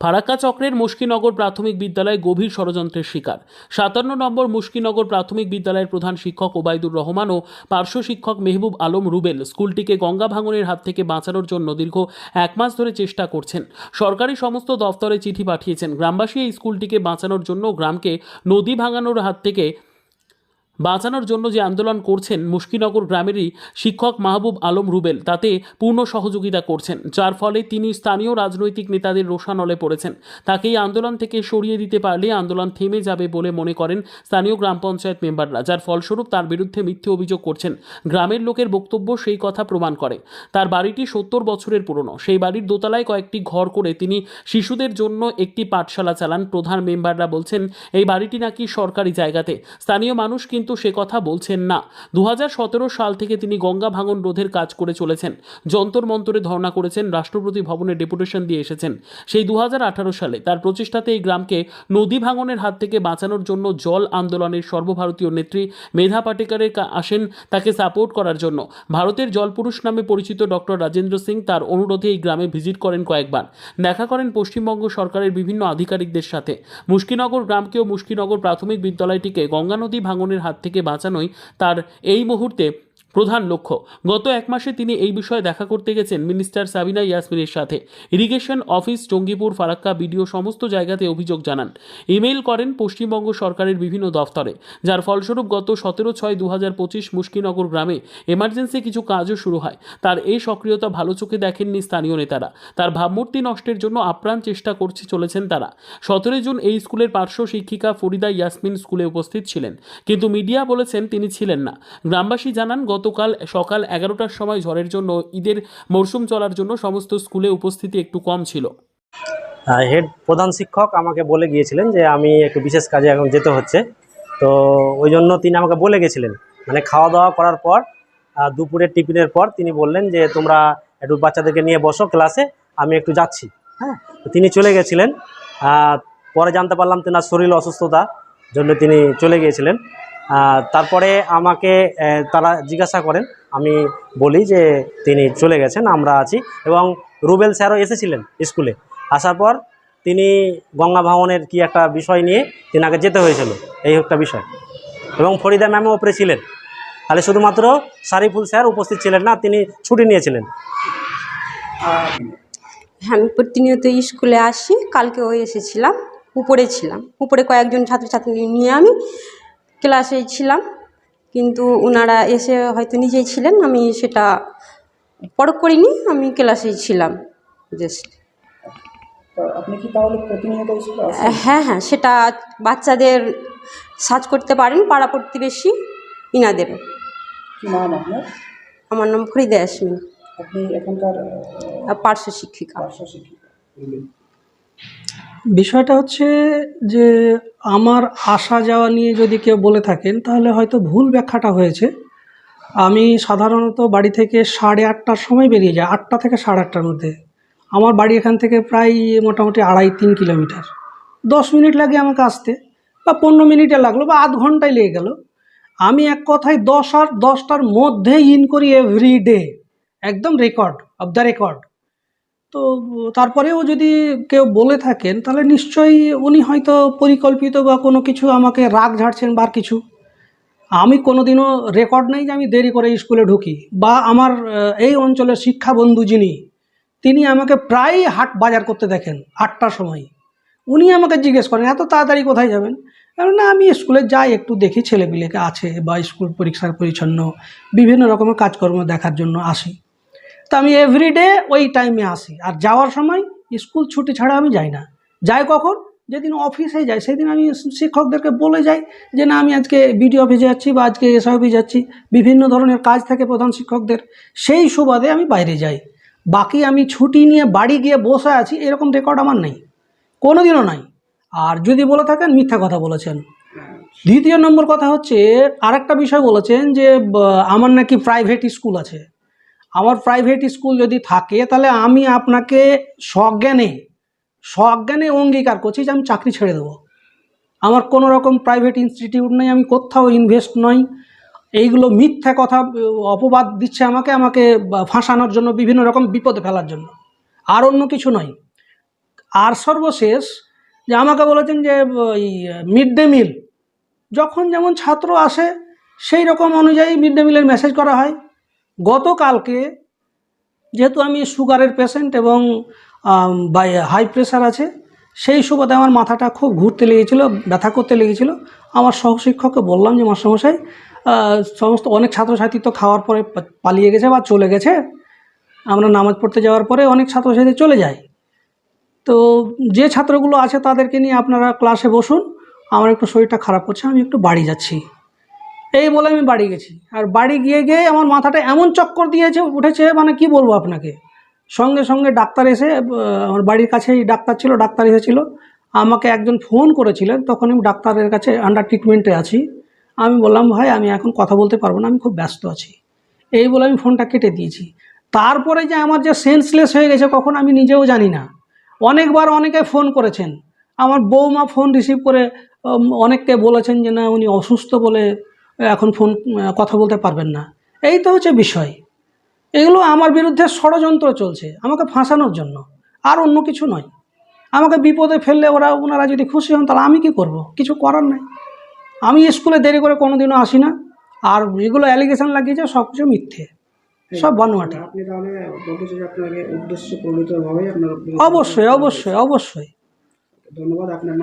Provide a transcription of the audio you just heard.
ফারাক্কা চক্রের মুশকিনগর প্রাথমিক বিদ্যালয় গভীর ষড়যন্ত্রের শিকার। সাতান্ন নম্বর মুশকিনগর প্রাথমিক বিদ্যালয়ের প্রধান শিক্ষক ওবায়দুর রহমান ও পার্শ্ব শিক্ষক মেহবুব আলম রুবেল স্কুলটিকে গঙ্গা ভাঙনের হাত থেকে বাঁচানোর জন্য দীর্ঘ এক মাস ধরে চেষ্টা করছেন। সরকারি সমস্ত দফতরে চিঠি পাঠিয়েছেন। গ্রামবাসী এই স্কুলটিকে বাঁচানোর জন্য গ্রামকে নদী ভাঙানোর হাত থেকে বাঁচানোর জন্য যে আন্দোলন করছেন মুশকিনগর গ্রামেরই শিক্ষক মাহবুব আলম রুবেল, তাতে পূর্ণ সহযোগিতা করছেন, যার ফলে তিনি স্থানীয় রাজনৈতিক নেতাদের রোষানলে পড়েছেন। তাকে এই আন্দোলন থেকে সরিয়ে দিতে পারলে আন্দোলন থেমে যাবে বলে মনে করেন স্থানীয় গ্রাম পঞ্চায়েত মেম্বাররা, যার ফলস্বরূপ তার বিরুদ্ধে মিথ্যে অভিযোগ করছেন। গ্রামের লোকের বক্তব্য সেই কথা প্রমাণ করে। তার বাড়িটি সত্তর বছরের পুরনো। সেই বাড়ির দোতলায় কয়েকটি ঘর করে তিনি শিশুদের জন্য একটি পাঠশালা চালান। প্রধান মেম্বাররা বলছেন, এই বাড়িটি নাকি সরকারি জায়গাতে। স্থানীয় মানুষ কিন্তু সে কথা বলছেন না। দু হাজার সতেরো সাল থেকে তিনি গঙ্গা ভাঙন রোধের কাজ করে চলেছেন। যন্তর মন্তরে ধর্ণা করেছেন, রাষ্ট্রপতি ভবনে ডেপুটেশন দিয়ে এসেছেন। সেই দু সালে তার প্রচেষ্টাতে এই গ্রামকে নদী ভাঙনের হাত থেকে বাঁচানোর জন্য জল আন্দোলনের সর্বভারতীয় নেত্রী মেধা পাটেকারের আসেন তাকে সাপোর্ট করার জন্য। ভারতের জলপুরুষ নামে পরিচিত ডক্টর রাজেন্দ্র সিং তার অনুরোধে এই গ্রামে ভিজিট করেন কয়েকবার। দেখা করেন পশ্চিমবঙ্গ সরকারের বিভিন্ন আধিকারিকদের সাথে। মুশকিনগর গ্রামকেও মুশকিনগর প্রাথমিক বিদ্যালয়টিকে গঙ্গা নদী ভাঙনের হাত থেকে বাঁচানোই তার এই মুহূর্তে প্রধান লক্ষ্য। গত এক মাসে তিনি এই বিষয়ে দেখা করতে গেছেন মিনিস্টার সাবিনা ইয়াসমিনের সাথে। Irrigation office, Jangipur, Farakka BDO সমস্ত জায়গাতে অভিযোগ জানান। ইমেইল করেন পশ্চিমবঙ্গ সরকারের বিভিন্ন দফতরে। যার ফলস্বরূপ গত সতেরো ছয় দু হাজার পঁচিশ মুশকিনগর গ্রামে এমার্জেন্সি কিছু কাজও শুরু হয়। তার এই সক্রিয়তা ভালো চোখে দেখেননি স্থানীয় নেতারা। তার ভাবমূর্তি নষ্টের জন্য আপ্রাণ চেষ্টা করছে চলেছেন তারা। সতেরো জুন এই স্কুলের পার্শ্ব শিক্ষিকা ফরিদা ইয়াসমিন স্কুলে উপস্থিত ছিলেন। কিন্তু মিডিয়া বলেছেন তিনি ছিলেন না। গ্রামবাসী জানান গতকাল সকাল এগারোটার সময় ঝড়ের জন্য, ঈদের মরশুম চলার জন্য সমস্ত স্কুলে উপস্থিতি একটু কম ছিল। হেড প্রধান শিক্ষক আমাকে বলে গিয়েছিলেন যে আমি একটু বিশেষ কাজে এখন যেতে হচ্ছে। তো ওই জন্য তিনি আমাকে বলে গেছিলেন। মানে খাওয়া দাওয়া করার পর দুপুরের টিফিনের পর তিনি বললেন যে, তোমরা একটু বাচ্চাদেরকে নিয়ে বসো ক্লাসে, আমি একটু যাচ্ছি। হ্যাঁ? তিনি চলে গেছিলেন। পরে জানতে পারলাম তেনার শরীর অসুস্থতা জন্য তিনি চলে গিয়েছিলেন। তারপরে আমাকে তারা জিজ্ঞাসা করেন, আমি বলি যে তিনি চলে গেছেন, আমরা আছি। এবং রুবেল স্যারও এসেছিলেন স্কুলে। আসার পর তিনি গঙ্গা ভবনের কি একটা বিষয় নিয়ে তেনাকে যেতে হয়েছিল, এই একটা বিষয়। এবং ফরিদা ম্যামও ওপরে ছিলেন। তাহলে শুধুমাত্র সারিফুল স্যার উপস্থিত ছিলেন না, তিনি ছুটি নিয়েছিলেন। হ্যাঁ আমি প্রতিনিয়ত স্কুলে আসি কালকেও এসেছিলাম, উপরে ছিলাম। উপরে কয়েকজন ছাত্রছাত্রী নিয়ে আমি ক্লাসে ছিলাম কিন্তু ওনারা এসে হয়তো নিজেই ছিলেন আমি সেটা পরখ করিনি আমি ক্লাসেই ছিলাম জাস্ট আপনি কি তাহলে প্রতিনিয়ত হ্যাঁ হ্যাঁ সেটা বাচ্চাদের সার্চ করতে পারেন পাড়া প্রতিবেশী ইনাদের। নাম আপনার? আমার নাম ফরিদা ইয়াসমিন। আপনি এখানকার পার্শ্ব শিক্ষিকা। পার্শ্ব শিক্ষিকা। বিষয়টা হচ্ছে যে আমার আসা যাওয়া নিয়ে যদি কেউ বলে থাকেন, তাহলে হয়তো ভুল ব্যাখ্যাটা হয়েছে। আমি সাধারণত বাড়ি থেকে সাড়ে আটটার সময় বেরিয়ে যাই, আটটা থেকে সাড়ে আটটার মধ্যে। আমার বাড়ি এখান থেকে প্রায় মোটামুটি আড়াই তিন কিলোমিটার। দশ মিনিট লাগে আমাকে আসতে, বা পনেরো মিনিটে লাগল, বা আধ ঘন্টায় লেগে গেল। আমি এক কথায় দশ আর দশটার মধ্যে ইন করি এভরি ডে একদম রেকর্ড অফ দ্য রেকর্ড তো তারপরেও যদি কেউ বলে থাকেন, তাহলে নিশ্চয়ই উনি হয়তো পরিকল্পিত বা কোনো কিছু আমাকে রাগ ঝাড়ছেন বা কিছু। আমি কোনোদিনও রেকর্ড নেই যে আমি দেরি করে স্কুলে ঢুকি বা আমার এই অঞ্চলের শিক্ষা বন্ধু যিনি, তিনি আমাকে প্রায় হাট বাজার করতে দেখেন আটটার সময়। উনি আমাকে জিজ্ঞেস করেন, এত তাড়াতাড়ি কোথায় যাবেন? না, আমি স্কুলে যাই, একটু দেখি ছেলেপিলেকে আছে বা স্কুল পরীক্ষার পরিচ্ছন্ন, বিভিন্ন রকমের কাজকর্ম দেখার জন্য আসি। তো আমি এভরিডে ওই টাইমে আসি। আর যাওয়ার সময় স্কুল ছুটি ছাড়া আমি যাই না। যাই কখন? যেদিন অফিসে যাই, সেদিন আমি শিক্ষকদেরকে বলে যাই যে, না, আমি আজকে বিডিও অফিসে যাচ্ছি বা আজকে এসআই অফিসে যাচ্ছি। বিভিন্ন ধরনের কাজ থাকে প্রধান শিক্ষকদের। সেই সুবাদে আমি বাইরে যাই। বাকি আমি ছুটি নিয়ে বাড়ি গিয়ে বসে আছি, এরকম রেকর্ড আমার নেই। কোনো দিনও নাই। আর যদি বলে থাকেন, মিথ্যা কথা বলেছেন। দ্বিতীয় নম্বর কথা হচ্ছে, আরেকটা বিষয় বলেছেন যে আমার নাকি প্রাইভেট স্কুল আছে। আমার প্রাইভেট স্কুল যদি থাকে, তাহলে আমি আপনাকে সজ্ঞানে সজ্ঞানে অঙ্গীকার করছি যে আমি চাকরি ছেড়ে দেবো। আমার কোনো রকম প্রাইভেট ইনস্টিটিউট নেই, আমি কোথাও ইনভেস্ট নই। এইগুলো মিথ্যা কথা, অপবাদ দিচ্ছে আমাকে আমাকে ফাঁসানোর জন্য, বিভিন্ন রকম বিপদে ফেলার জন্য। আর অন্য কিছু নয়। আর সর্বশেষ, যে আমাকে বলেছেন যে, ওই মিড ডে মিল যখন যেমন ছাত্র আসে, সেই রকম অনুযায়ী মিড ডে মিলের মেসেজ করা হয়। গতকালকে যেহেতু আমি সুগারের পেশেন্ট এবং হাই প্রেশার আছে, সেই সুবাদে আমার মাথাটা খুব ঘুরতে লেগেছিল, ব্যথা করতে লেগেছিল। আমার সহশিক্ষককে বললাম যে, মাস্টারমশাই সমস্ত অনেক ছাত্রছাত্রী তো খাওয়ার পরে পালিয়ে গেছে বা চলে গেছে। আমরা নামাজ পড়তে যাওয়ার পরে অনেক ছাত্রছাত্রী চলে যায়। তো যে ছাত্রগুলো আছে তাদেরকে নিয়ে আপনারা ক্লাসে বসুন। আমার একটু শরীরটা খারাপ করছে আমি একটু বাড়ি যাচ্ছি। এই বলে আমি বাড়ি গেছি। আর বাড়ি গিয়ে গিয়ে আমার মাথাটা এমন চক্কর দিয়েছে, উঠেছে মানে কি বলব আপনাকে? সঙ্গে সঙ্গে ডাক্তার এসে আমার বাড়ির কাছেই ডাক্তার ছিল, ডাক্তার এসেছিল। আমাকে একজন ফোন করেছিলেন, তখন আমি ডাক্তারের কাছে আন্ডার ট্রিটমেন্টে আছি। আমি বললাম, ভাই, আমি এখন কথা বলতে পারব না, আমি খুব ব্যস্ত আছি। এই বলে আমি ফোনটা কেটে দিয়েছি। তারপরে যে আমার যে সেন্সলেস হয়ে গেছে, কখন আমি নিজেও জানি না। অনেকবার অনেকে ফোন করেছেন। আমার বৌমা ফোন রিসিভ করে অনেককে বলেছেন যে, না, উনি অসুস্থ বলে এখন ফোন কথা বলতে পারবেন না। এই তো হচ্ছে বিষয়। এগুলো আমার বিরুদ্ধে ষড়যন্ত্র চলছে আমাকে ফাঁসানোর জন্য। আর অন্য কিছু নয়। আমাকে বিপদে ফেললে ওরা ওনারা যদি খুশি হন তাহলে আমি কি করব? কিছু করার নাই। আমি স্কুলে দেরি করে কোনো দিনও আসি না। আর এগুলো অ্যালিগেশন লাগিয়েছে সব কিছু মিথ্যে। সব বানোয়াটি অবশ্যই অবশ্যই অবশ্যই। ধন্যবাদ আপনার